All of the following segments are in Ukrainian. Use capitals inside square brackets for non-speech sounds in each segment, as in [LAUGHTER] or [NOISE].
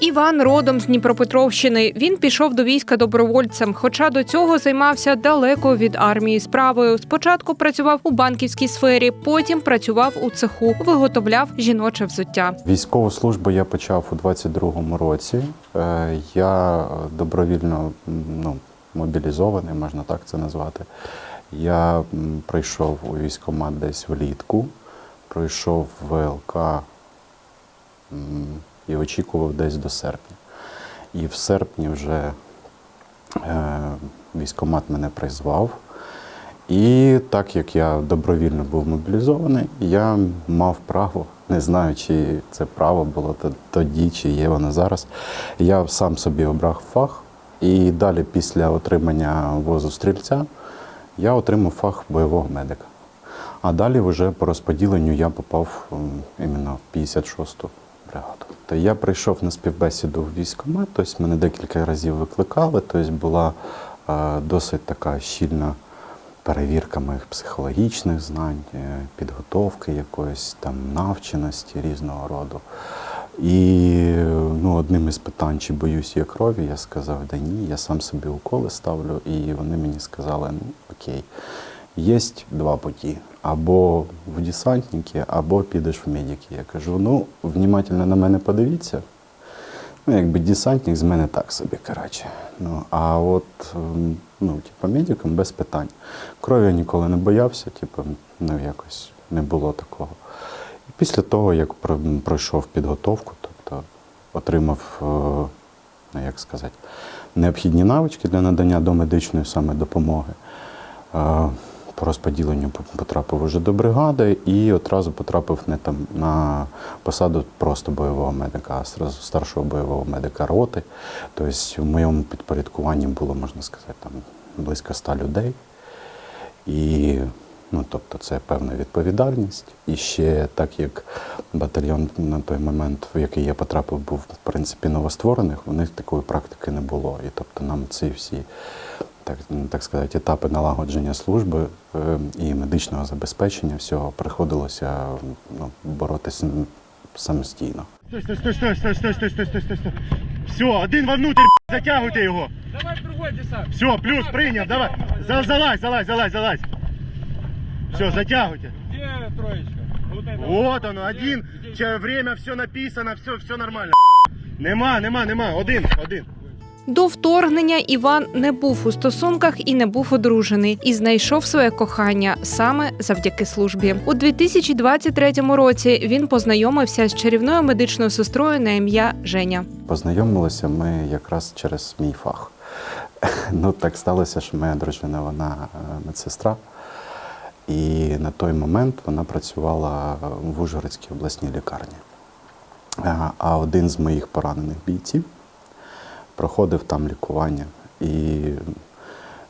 Іван родом з Дніпропетровщини. Він пішов до війська добровольцем, хоча до цього займався далеко від армії справою. Спочатку працював у банківській сфері, потім працював у цеху, виготовляв жіноче взуття. Військову службу я почав у 22-му році. Е, Я добровільно ну, мобілізований, можна так це назвати. Я прийшов у військкомат десь влітку, пройшов ВЛК м, і очікував десь до серпня. І в серпні вже е, військкомат мене призвав. І так як я добровільно був мобілізований, я мав право, не знаю, чи це право було тоді, чи є воно зараз. Я сам собі обрав фах, і далі, після отримання возу стрільця, я отримав фах бойового медика. А далі вже по розподіленню я попав іменно в 56-ту бригаду. То я прийшов на співбесіду в військкомат, тобто мене декілька разів викликали, тобто була е, досить така щільна перевірка моїх психологічних знань, е, підготовки якоїсь там навченості різного роду. І ну, одним із питань, чи боюсь я крові, я сказав, да ні, я сам собі уколи ставлю, і вони мені сказали, ну окей, є два путі. Або в десантники, або підеш в медики. Я кажу, ну, внимательно на мене подивіться. Ну, якби десантник з мене так собі, коротше. Ну, а от ем, ну, типу, медиком без питань. Крові я ніколи не боявся, типу, ну якось не було такого. І після того, як пройшов підготовку, тобто отримав, е, ну як сказати, необхідні навички для надання домедичної саме допомоги. По розподіленню потрапив уже до бригади і одразу потрапив не там на посаду просто бойового медика, а старшого бойового медика роти. Тобто в моєму підпорядкуванні було, можна сказати, там близько ста людей. І ну, тобто це певна відповідальність. І ще так як батальйон на той момент, в який я потрапив, був в принципі новостворених, у них такої практики не було. І тобто нам ці всі, так, так сказати, етапи налагодження служби е, і медичного забезпечення всього приходилося ну, боротися самостійно. Стой, стой, стой, стой, стой, стой, стой, стой, стой, стой, стой. Все, один вовнутрь, затягуйте його. Давай другой десант. Все, плюс, прийняв, давай. За- Залазь, залазь, залазь, залазь. Все, затягуйте. Где троечка? Вот это. Вот оно, один. Че, время, все написано, все, все нормально. Нема, нема, нема. Один, один. До вторгнення Іван не був у стосунках і не був одружений, і знайшов своє кохання саме завдяки службі. У 2023 році він познайомився з чарівною медичною сестрою на ім'я Женя. Познайомилися ми якраз через мій фах. [LAUGHS] Ну, так сталося, що моя дружина, вона е, медсестра. І на той момент вона працювала в Ужгородській обласній лікарні. А- А один з моїх поранених бійців проходив там лікування. І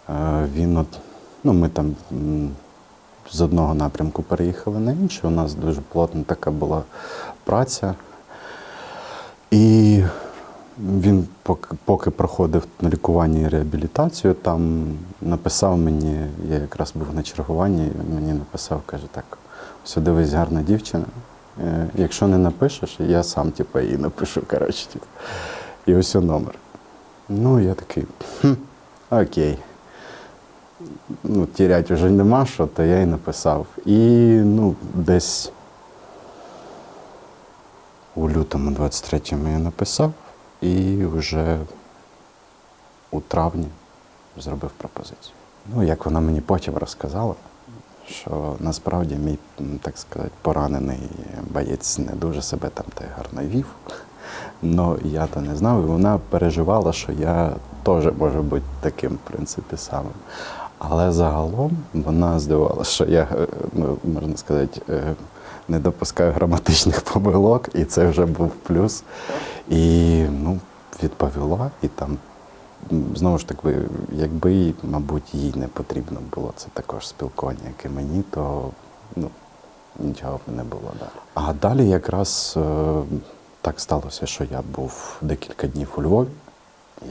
е, він от, ну, ми там з одного напрямку переїхали на інший. У нас дуже плотна така була праця. І він поки, проходив на лікування і реабілітацію, там написав мені, я якраз був на чергуванні, мені написав, каже, так, все дивись, гарна дівчина. Е, Якщо не напишеш, я сам типу, її напишу, коротше, типу. І ось у номер. Ну, я такий, хм, окей. Ну, тірять вже нема що, то я і написав. І ну, десь у лютому 23-му я написав і вже у травні зробив пропозицію. Ну, як вона мені потім розказала, що насправді мій, так сказати, поранений боєць не дуже себе там та гарно вів. Ну, я то не знав, і вона переживала, що я теж можу бути таким, в принципі, самим. Але загалом вона здивувалася, що я, е, ну, можна сказати, е, не допускаю граматичних помилок, і це вже був плюс. І ну, відповіла, і там знову ж таки, якби, мабуть, їй не потрібно було це також спілкування, як і мені, то ну, нічого б не було далі. А далі якраз е, так сталося, що я був декілька днів у Львові.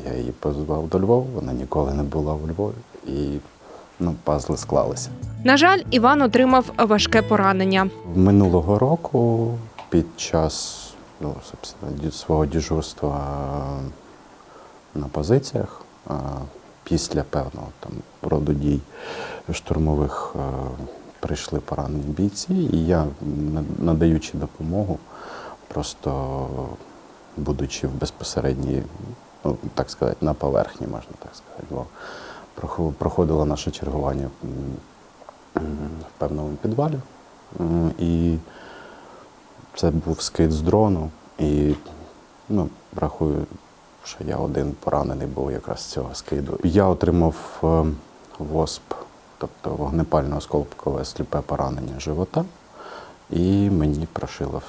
Я її позвав до Львова, вона ніколи не була у Львові. І ну, пазли склалися. На жаль, Іван отримав важке поранення. Минулого року під час ну, свого дежурства на позиціях. Після певного там роду дій штурмових прийшли поранені бійці, і я, надаючи допомогу, просто будучи в безпосередній, ну так сказати, на поверхні, можна так сказати, бо прохо- проходило наше чергування в певному підвалі. І це був скид з дрону, і ну, рахую, що я один поранений був якраз з цього скиду. Я отримав е, ВОСП, тобто вогнепальне осколкове сліпе поранення живота, і мені прошило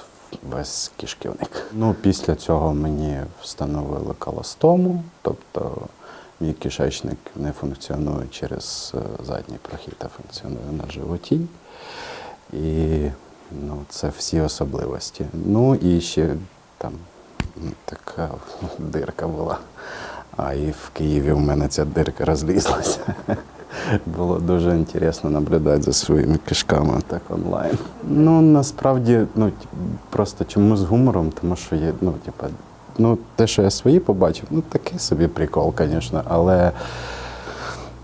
весь кишківник. Ну, після цього мені встановили колостому, тобто мій кишечник не функціонує через е, задній прохід, а функціонує на животі. І ну, це всі особливості. Ну і ще там така дирка була. А і в Києві в мене ця дирка розлізлася. Було дуже інтересно наблюдати за своїми кишками так онлайн. Ну насправді, ну просто чому з гумором, тому що є, ну, типа, ну, те, що я свої побачив, ну такий собі прикол, звісно, але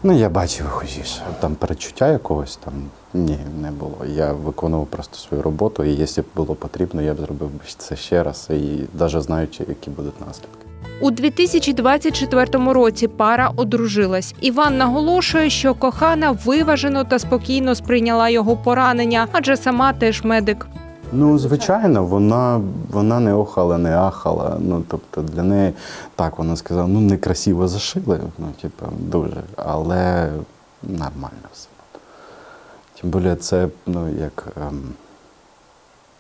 ну, я бачив хужіше. Там перечуття якогось там ні, не було. Я виконував просто свою роботу, і якщо б було потрібно, я б зробив це ще раз, і навіть знаючи, які будуть наслідки. У 2024 році пара одружилась. Іван наголошує, що кохана виважено та спокійно сприйняла його поранення, адже сама теж медик. Ну, звичайно, вона, вона не охала, не ахала. Ну, тобто для неї так вона сказала, ну некрасиво зашили, ну, типу, дуже, але нормально все. Тим більше це ну, як ем,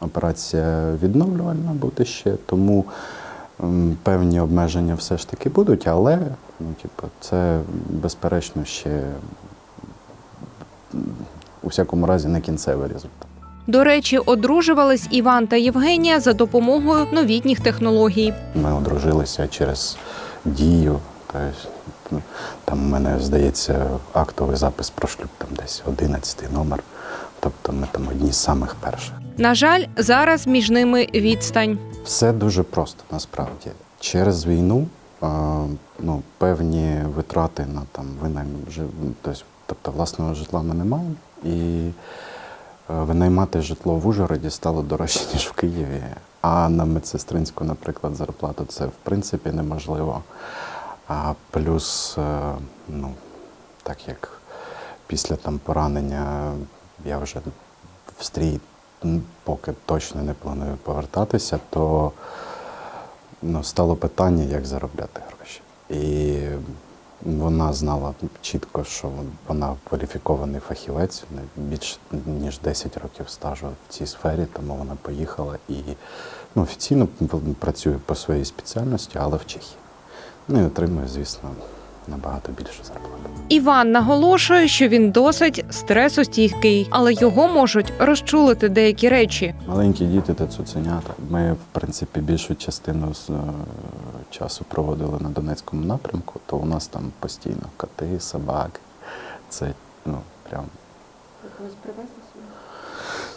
операція відновлювальна буде ще, тому певні обмеження все ж таки будуть, але ну, типу, це безперечно ще у всякому разі не кінцевий результат. До речі, одружувались Іван та Євгенія за допомогою новітніх технологій. Ми одружилися через дію. Тобто, там у мене, здається, актовий запис про шлюб там десь 11 номер. Тобто ми там одні з самих перших. На жаль, зараз між ними відстань. Все дуже просто насправді. Через війну ну, певні витрати на там винайм тобто, тобто власного житла ми не маємо. І е, винаймати житло в Ужгороді стало дорожче, [LAUGHS] ніж в Києві. А на медсестринську, наприклад, зарплату це в принципі неможливо. А плюс, е, ну, так як після там поранення я вже в стрій поки точно не планую повертатися, то ну, стало питання, як заробляти гроші. І вона знала чітко, що вона кваліфікований фахівець, не більш ніж 10 років стажу в цій сфері, тому вона поїхала і ну, офіційно працює по своїй спеціальності, але в Чехії. Ну і отримує, звісно, набагато більшу зарплату. Іван наголошує, що він досить стресостійкий, але його можуть розчулити деякі речі. Маленькі діти та цуценята. Ми, в принципі, більшу частину з, е, часу проводили на Донецькому напрямку, то у нас там постійно коти, собаки. Це ну, прям.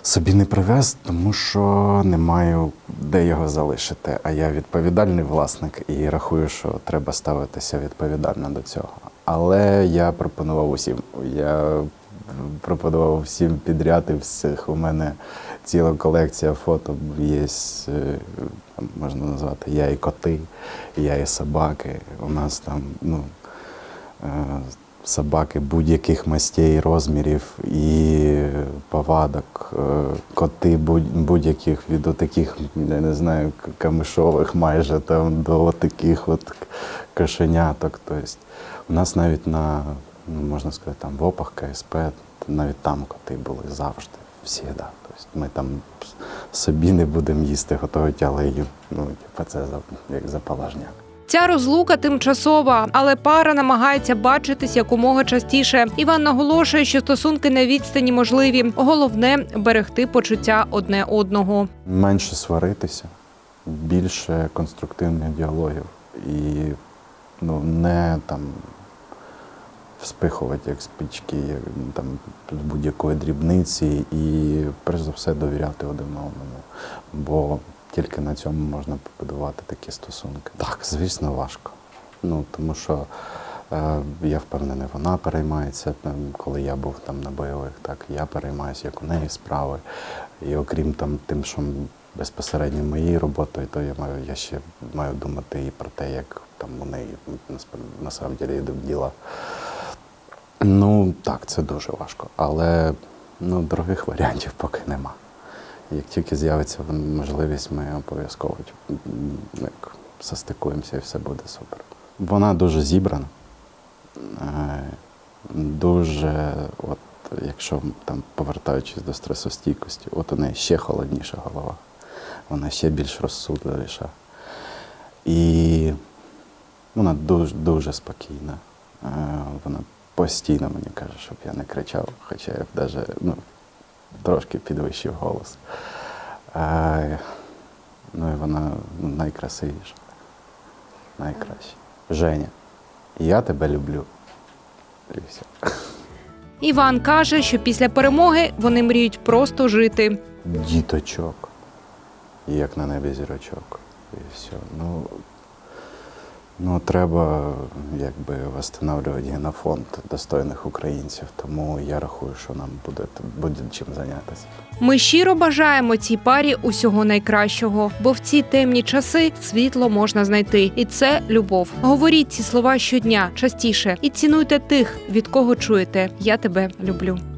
Собі не привез, тому що не маю де його залишити. А я відповідальний власник і рахую, що треба ставитися відповідально до цього. Але я пропонував усім. Я пропонував всім підряд і всіх. У мене ціла колекція фото є, е, можна назвати Я і коти, я і собаки. У нас там, ну. Собаки будь-яких мастей, розмірів і повадок, е, коти будь- будь-яких від отаких, я не знаю, камишових майже там до таких от кошеняток. Тобто у нас навіть на, ну, можна сказати, там в ОПах, КСП, навіть там коти були завжди, всі, да. Тобто ми там собі не будемо їсти готовить, але ну, типу, це як заполажняк. Ця розлука тимчасова, але пара намагається бачитись якомога частіше. Іван наголошує, що стосунки на відстані можливі. Головне берегти почуття одне одного. менше сваритися, більше конструктивних діалогів і ну, не там вспихувати як спички, як, там, будь-якої дрібниці, і перш за все довіряти один одному. Бо Тільки на цьому можна побудувати такі стосунки. Так, звісно, важко. Ну, тому що е, я впевнений, вона переймається, коли я був там на бойових, так я переймаюся, як у неї справи. І окрім там тим, що безпосередньо моєю роботою, то я маю, я ще маю думати і про те, як там у неї насправ- на самом йдуть діла. Ну, так, це дуже важко. Але ну, других варіантів поки нема. Як тільки з'явиться можливість, ми обов'язково як, состикуємося і все буде супер. Вона дуже зібрана, е, дуже, от, якщо там повертаючись до стресостійкості, от у неї ще холодніша голова, вона ще більш розсудливіша. І вона дуже, дуже спокійна. Е, Вона постійно мені каже, щоб я не кричав, хоча я навіть ну, трошки підвищив голос. Е, Ну і вона ну, найкрасивіша, найкраща. Женя, я тебе люблю. І все. Іван каже, що після перемоги вони мріють просто жити. Діточок. Як на небі зірочок. І все. Ну, ну треба якби восстанавливати генофонд достойних українців. Тому я рахую, що нам буде, буде чим зайнятися. Ми щиро бажаємо цій парі усього найкращого, бо в ці темні часи світло можна знайти, і це любов. Говоріть ці слова щодня частіше і цінуйте тих, від кого чуєте. Я тебе люблю.